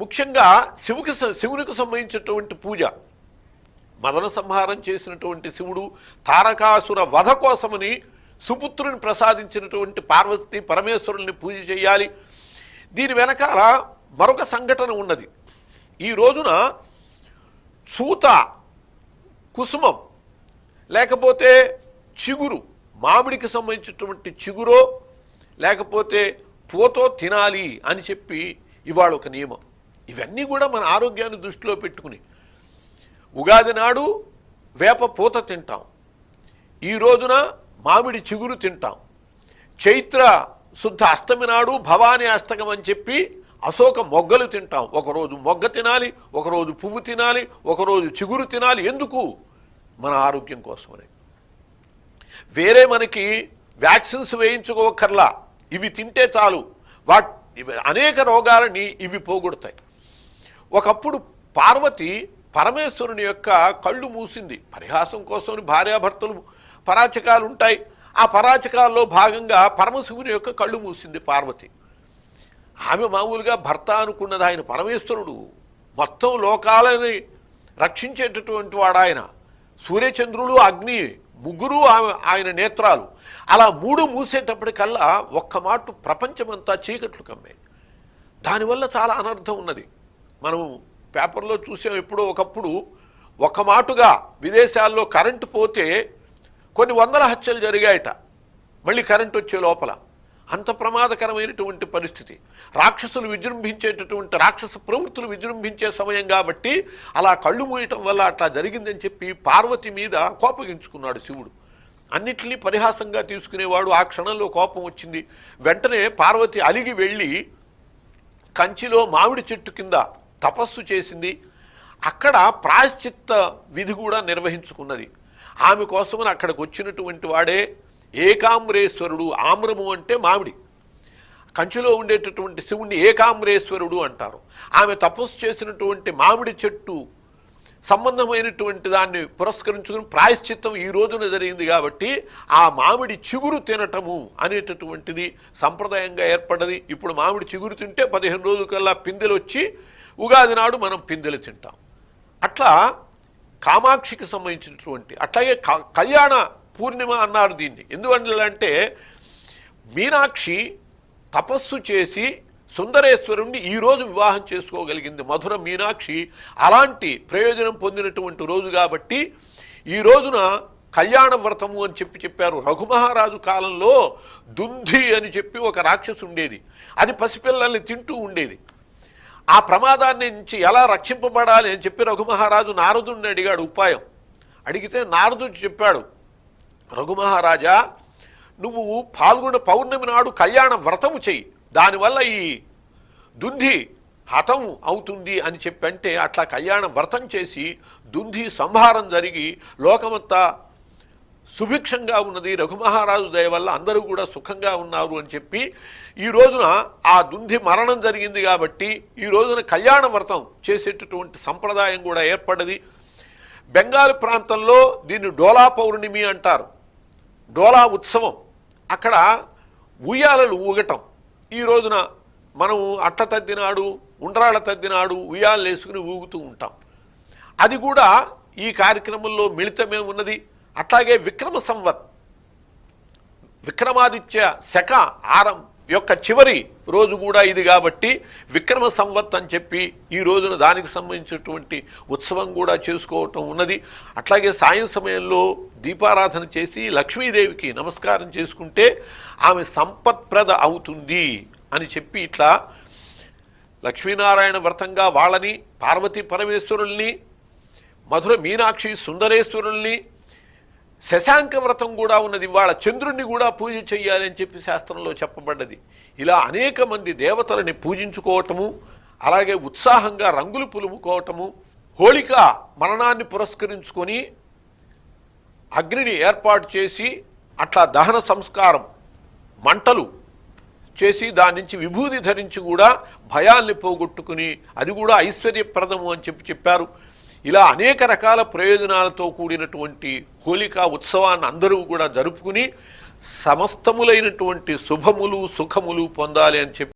ముఖ్యంగా శివుకి శివునికి సంబంధించినటువంటి పూజ. మదన సంహారం చేసినటువంటి శివుడు తారకాసుర వధ కోసమని సుపుత్రుని ప్రసాదించినటువంటి పార్వతి పరమేశ్వరుల్ని పూజ చేయాలి. దీని వెనకాల మరొక సంఘటన ఉన్నది. ఈ రోజున చూత కుసుమం లేకపోతే చిగురు మామిడికి సంబంధించినటువంటి చిగురో లేకపోతే పూతో తినాలి అని చెప్పి ఇవాళ ఒక నియమం. ఇవన్నీ కూడా మన ఆరోగ్యాన్ని దృష్టిలో పెట్టుకుని. ఉగాది నాడు వేప పూత తింటాం. ఈ రోజున మామిడి చిగురు తింటాం. చైత్ర శుద్ధ అష్టమి నాడు భవానీ అష్టకం అని చెప్పి అశోక మొగ్గలు తింటాం. ఒకరోజు మొగ్గ తినాలి ఒకరోజు పువ్వు తినాలి ఒకరోజు చిగురు తినాలి. ఎందుకు? మన ఆరోగ్యం కోసమని. వేరే మనకి వ్యాక్సిన్స్ వేయించుకోకర్లా ఇవి తింటే చాలు. వాట్ ఇవి అనేక రోగాలని ఇవి పోగొడతాయి. ఒకప్పుడు పార్వతి పరమేశ్వరుని యొక్క కళ్ళు మూసింది. పరిహాసం కోసం భార్యాభర్తలు పరాచకాలు ఉంటాయి. ఆ పరాచకాల్లో భాగంగా పరమశివుని యొక్క కళ్ళు మూసింది పార్వతి. ఆమె మామూలుగా భర్త అనుకున్నది ఆయన పరమేశ్వరుడు. మొత్తం లోకాలని రక్షించేటటువంటి వాడు ఆయన. సూర్యచంద్రులు అగ్ని ముగ్గురు ఆమె ఆయన నేత్రాలు. అలా మూడు మూసేటప్పటికల్లా ఒక్క మాట ప్రపంచమంతా చీకట్లు కమ్మే దానివల్ల చాలా అనర్థం ఉన్నది. మనం పేపర్లో చూసాం ఎప్పుడో ఒకప్పుడు ఒక మాటుగా విదేశాల్లో కరెంటు పోతే కొన్ని వందల హత్యలు జరిగాయట. మళ్ళీ కరెంటు వచ్చే లోపల. అంత ప్రమాదకరమైనటువంటి పరిస్థితి. రాక్షసులు విజృంభించేటటువంటి రాక్షస ప్రవృత్తులు విజృంభించే సమయం కాబట్టి అలా కళ్ళు మూయటం వల్ల అట్లా జరిగిందని చెప్పి పార్వతి మీద కోపగించుకున్నాడు శివుడు. అన్నిటినీ పరిహాసంగా తీసుకునేవాడు. ఆ క్షణంలో కోపం వచ్చింది. వెంటనే పార్వతి అలిగి వెళ్ళి కంచిలో మామిడి చెట్టు కింద తపస్సు చేసింది. అక్కడ ప్రాయశ్చిత్త విధి కూడా నిర్వహించుకున్నది. ఆమె కోసమని అక్కడికి వచ్చినటువంటి వాడే ఏకామ్రేశ్వరుడు. ఆమ్రము అంటే మామిడి. కంచులో ఉండేటటువంటి శివుణ్ణి ఏకామ్రేశ్వరుడు అంటారు. ఆమె తపస్సు చేసినటువంటి మామిడి చెట్టు సంబంధమైనటువంటి దాన్ని పురస్కరించుకుని ప్రాయశ్చిత్తం ఈ రోజున జరిగింది కాబట్టి ఆ మామిడి చిగురు తినటము అనేటటువంటిది సంప్రదాయంగా ఏర్పడ్డది. ఇప్పుడు మామిడి చిగురు తింటే పదిహేను రోజులకల్లా పిందెలు వచ్చి ఉగాది నాడు మనం పిందెలు తింటాం. అట్లా కామాక్షికి సంబంధించినటువంటి అట్లాగే క- కళ్యాణ పూర్ణిమ అన్నారు దీన్ని. ఎందువల్లంటే మీనాక్షి తపస్సు చేసి సుందరేశ్వరుణ్ణి ఈరోజు వివాహం చేసుకోగలిగింది. మధుర మీనాక్షి అలాంటి ప్రయోజనం పొందినటువంటి రోజు కాబట్టి ఈ రోజున కళ్యాణ వ్రతము అని చెప్పి చెప్పారు. రఘుమహారాజు కాలంలో దుంధి అని చెప్పి ఒక రాక్షసు ఉండేది అది పసిపిల్లల్ని తింటూ ఉండేది. ఆ ప్రమాదాన్ని నుంచి ఎలా రక్షింపబడాలి అని చెప్పి రఘుమహారాజు నారదుడిని అడిగాడు ఉపాయం. అడిగితే నారదుడు చెప్పాడు రఘుమహారాజా నువ్వు పాల్గొన్న పౌర్ణమి నాడు కళ్యాణ వ్రతము చెయ్యి. దానివల్ల ఈ దుంధి హతం అవుతుంది అని చెప్పి అంటే అట్లా కళ్యాణ వ్రతం చేసి దుంధి సంహారం జరిగి లోకమంతా సుభిక్షంగా ఉన్నది. రఘుమహారాజు దయ వల్ల అందరూ కూడా సుఖంగా ఉన్నారు అని చెప్పి ఈ రోజున ఆ దుంధి మరణం జరిగింది కాబట్టి ఈ రోజున కళ్యాణ వ్రతం చేసేటటువంటి సంప్రదాయం కూడా ఏర్పడ్డది. బెంగాల్ ప్రాంతంలో దీన్ని డోలా పౌర్ణమి అంటారు. డోలా ఉత్సవం. అక్కడ ఉయ్యాలలు ఊగటం. ఈ రోజున మనం అట్ట తద్దినాడు ఉండ్రాళ్ళ తద్దినాడు ఉయ్యాలు వేసుకుని ఊగుతూ ఉంటాం. అది కూడా ఈ కార్యక్రమంలో మిళితమే ఉన్నది. అట్లాగే విక్రమ సంవత్ విక్రమాదిత్య శక ఆరం యొక్క చివరి రోజు కూడా ఇది కాబట్టి విక్రమ సంవత్ అని చెప్పి ఈ రోజున దానికి సంబంధించినటువంటి ఉత్సవం కూడా చేసుకోవటం ఉన్నది. అట్లాగే సాయం సమయంలో దీపారాధన చేసి లక్ష్మీదేవికి నమస్కారం చేసుకుంటే ఆమె సంపత్ప్రద అవుతుంది అని చెప్పి ఇట్లా లక్ష్మీనారాయణ వ్రతంగా వాళ్ళని పార్వతీ పరమేశ్వరుల్ని మధుర మీనాక్షి సుందరేశ్వరుల్ని శశాంక వ్రతం కూడా ఉన్నది. ఇవాళ చంద్రుణ్ణి కూడా పూజ చేయాలి అని చెప్పి శాస్త్రంలో చెప్పబడ్డది. ఇలా అనేక మంది దేవతలని పూజించుకోవటము అలాగే ఉత్సాహంగా రంగులు పులుముకోవటము హోళిక మరణాన్ని పురస్కరించుకొని అగ్నిని ఏర్పాటు చేసి అట్లా దహన సంస్కారం మంటలు చేసి దాని నుంచి విభూది ధరించి కూడా భయాల్ని పోగొట్టుకుని అది కూడా ఐశ్వర్యప్రదము అని చెప్పి చెప్పారు. ఇలా అనేక రకాల ప్రయోజనాలతో కూడినటువంటి హోలికా ఉత్సవాన్ని అందరూ కూడా జరుపుకుని సమస్తములైనటువంటి శుభములు సుఖములు పొందాలి అని చెప్పి